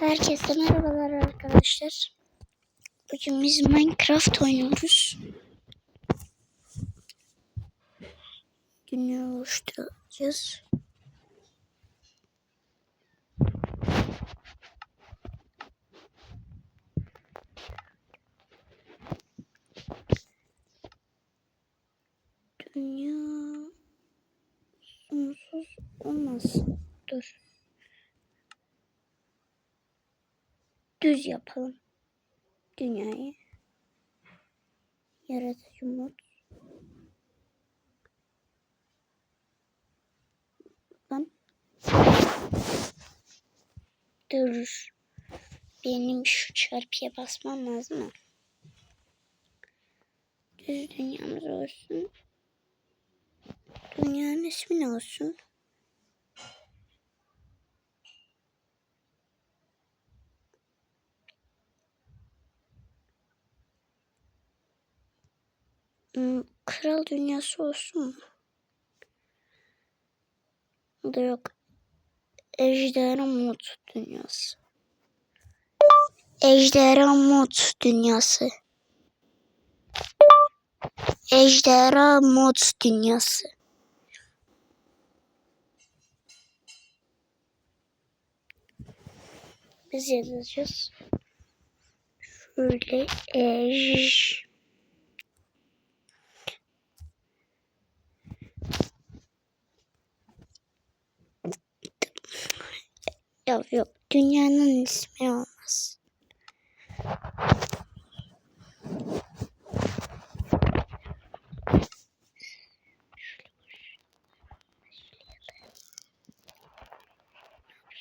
Herkese merhabalar arkadaşlar. Bugün biz Minecraft oynuyoruz. Dünya oluşturacağız. Dünya sonsuz olmaz. Dur. Düz yapalım. Dünyayı. Yaratıcı mod. Lan. Dur. Benim şu çarpıya basmam lazım mı? Düz dünyamız olsun. Dünyanın ismi ne olsun? Kral dünyası olsun mu? O da yok. Ejderha mod dünyası. Ejderha mod dünyası. Ejderha mod dünyası. Biz yazacağız. Şöyle ej Yok yok dünyanın ismi olmaz.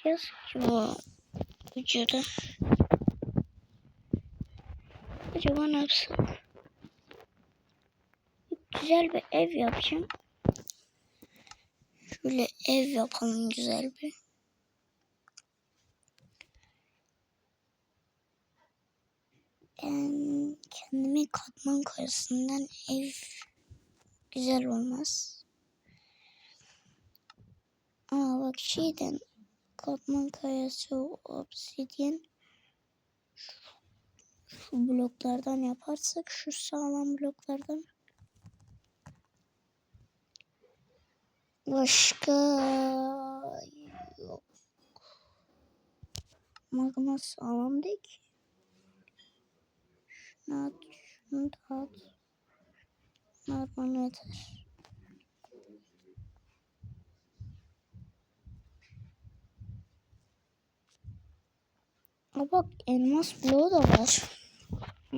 Yapacağız ki bu vücuda. Acaba ne yapsam? Güzel bir ev yapacağım. Şöyle ev yapalım güzel bir. Ben kendime katman kayasından ev güzel olmaz. Aa bak şeyden katman kayası obsidyen şu bloklardan yaparsak şu sağlam bloklardan başka yok. Magma sağlam değil ki. Şunu at, şunu da at. Bunlar bana yeter. Aa bak elmas bloğu da var.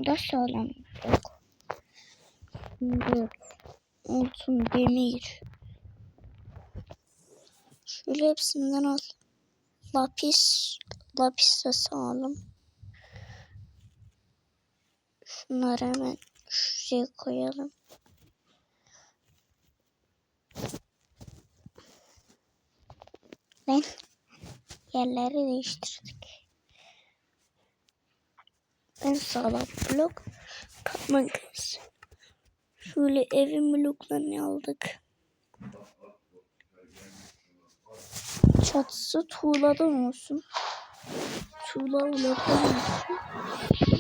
Da sağlam blok. Dur. Altın, demir. Şöyle hepsinden al. Lapis. Lapis de sağlam. Şunları hemen şuraya koyalım. Ben yerleri değiştirdik. Ben sağlam blok katman kız. Şöyle evin bloklarını aldık. Çatısı tuğladan olsun. Tuğla bloktan olsun.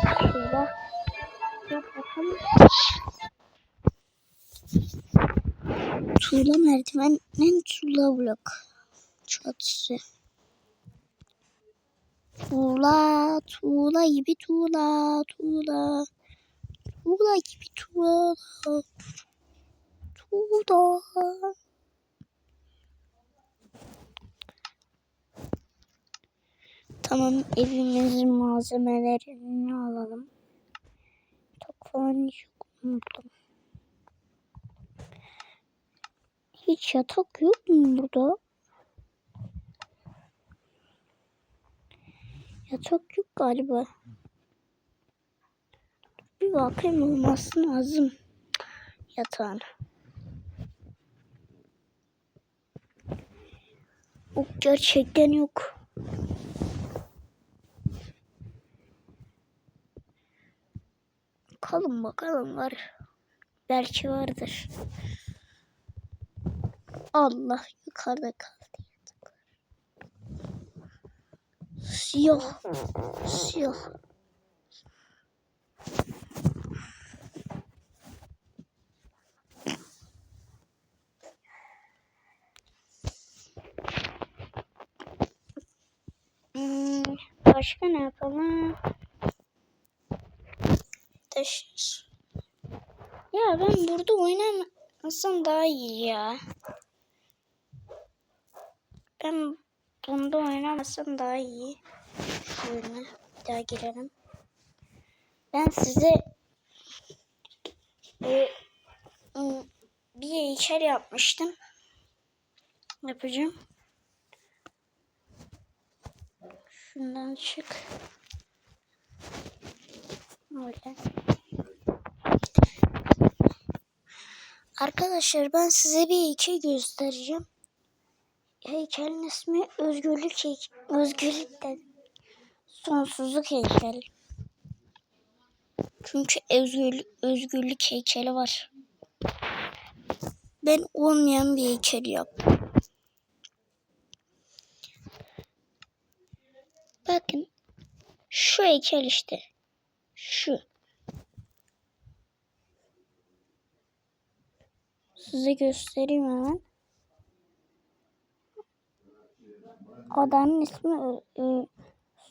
Tuğla. Yap bakalım. Tuğla merdivenin tuğla blok. Çatısı. Tuğla, tuğla gibi tuğla, tuğla. Tuğla gibi tuğla. Tuğla. Tamam evimizin malzemelerini alalım. Yatak falan yok unuttum. Hiç yatak yok mu burada? Yatak yok galiba. Bir bakayım olması lazım. Yatağın. Yok gerçekten yok. Bakalım bakalım var. Belki vardır. Allah yukarıda kaldı yataklar. Siyah. Siyah. Hmm, başka ne yapalım? Taşır. Ya ben burada oynamasam daha iyi ya. Ben bunda oynamasam daha iyi. Şöyle bir daha girelim. Ben size e, bir heykel yapmıştım. Yapacağım. Şundan çık. Arkadaşlar ben size bir heykel göstereceğim. Heykelin ismi Özgürlük heykel. Özgürlük de sonsuzluk heykeli. Çünkü özgürlük, özgürlük heykeli var. Ben olmayan bir heykel yaptım. Bakın şu heykel işte. Şu. Size göstereyim hemen. Adanın ismi e, e,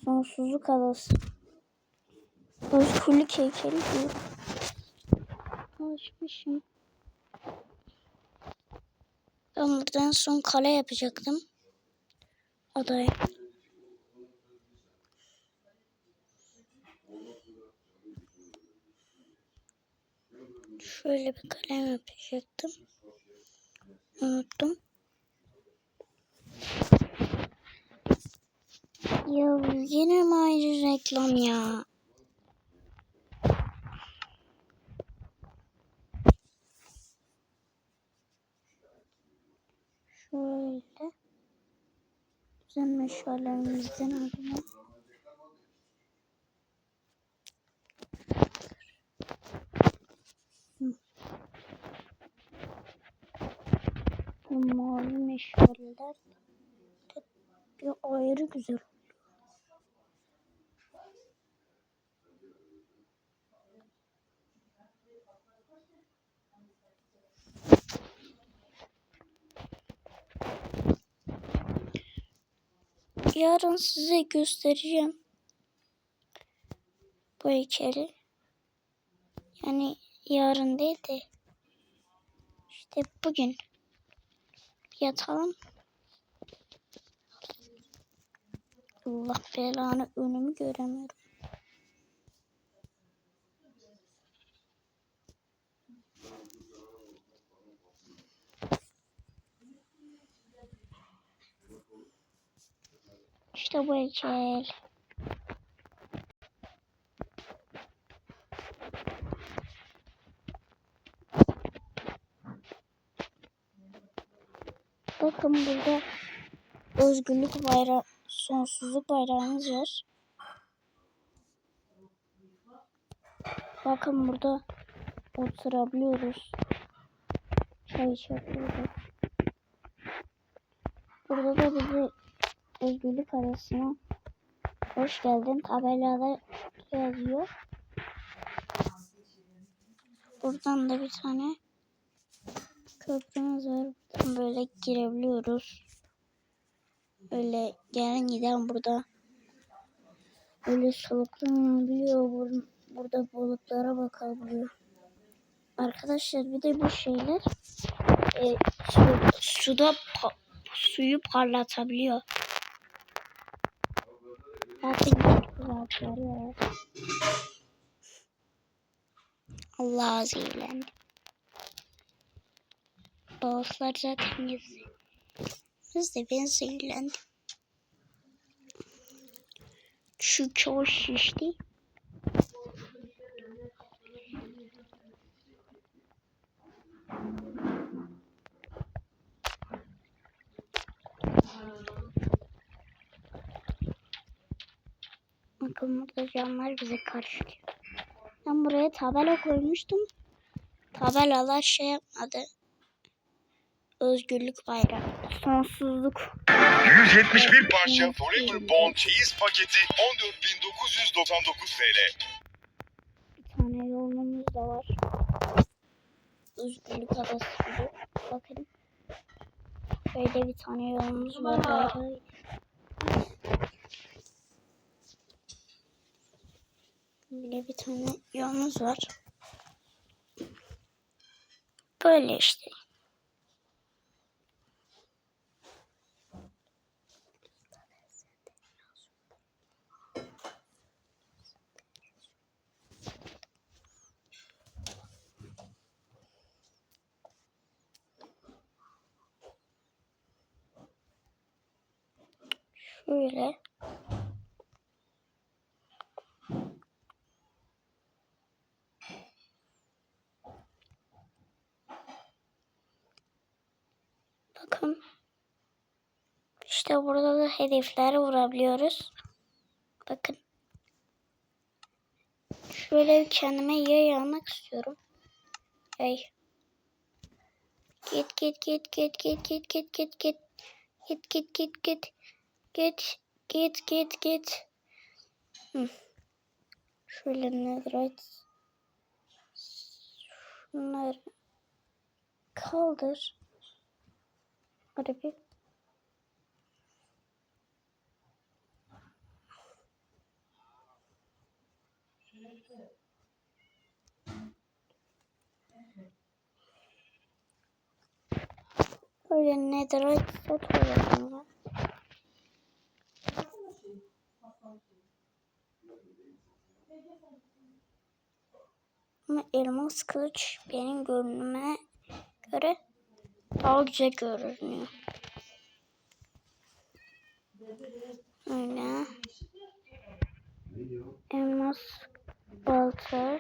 Sonsuzluk Adası. Özgürlük heykeli diyor. Alışmışım. Ben buradan son kale yapacaktım. Adaya. Şöyle bir kalem yapacaktım. Unuttum. Ya yine mi ayrı reklam ya? Şöyle. Güzel meşalerimizden alalım. Bu mavi meşaleler de bir ayrı güzel. Yarın size göstereceğim bu heykeli. Yani yarın değil de işte bugün yatalım. Allah belanı önümü göremiyorum. İşte bu heykel. Bakın burada özgürlük bayrağı, sonsuzluk bayrağımız var. Bakın burada oturabiliyoruz. Çay içebiliyoruz. Burada da bizi özgürlük arasına hoş geldin tabelada yazıyor. Buradan da bir tane köprümüz var. Böyle girebiliyoruz. Böyle gelen giden burada böyle soluklanabiliyor. Bur- Burada balıklara bakabiliyor. Arkadaşlar bir de bu şeyler e, su, suda pa- suyu parlatabiliyor. Çok güzel parlıyor. Balıklar zaten yüzüyor. Biz de ben zehirlendim. Çünkü o şişti. Bakın burada camlar bize karşılıyor. Ben buraya tabela koymuştum. Tabelalar şey yapmadı. Özgürlük bayrağı. Sonsuzluk. 171 parça Forever Bond çeyiz paketi 14.999 TL. Bir tane yolumuz da var. Özgürlük adası gibi. Bakın. Böyle bir tane yolumuz var. Bayrağı. Böyle bir tane yolumuz var. Böyle işte. Şöyle. Bakın. İşte burada da hedefler vurabiliyoruz. Bakın. Şöyle kendime yay almak istiyorum. Yay. Git git git git git git git git git. Git git git git. Git git git git. Hı. Şöyle netherite. Şunları kaldır. Hadi bir. Böyle netherite set Ama elmas kılıç benim görünüme göre daha güzel görünüyor. Öyle. Elmas balta.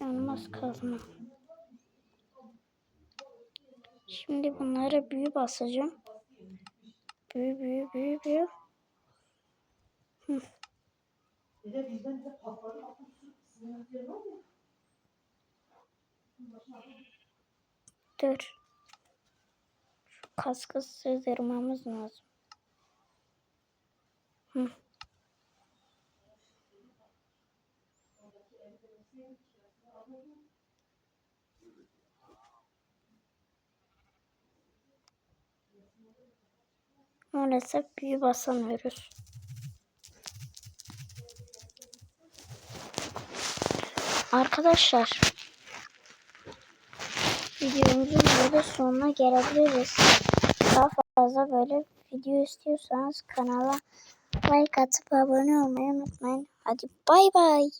Elmas kazma. Şimdi bunlara büyü basacağım. Büyü büyü büyü büyü. Dur. Kaskı sığdırmamız lazım. Hı. Maalesef büyü basamıyoruz. Arkadaşlar videomuzun burada sonuna gelebiliriz. Daha fazla böyle video istiyorsanız kanala like atıp abone olmayı unutmayın. Hadi bay bay.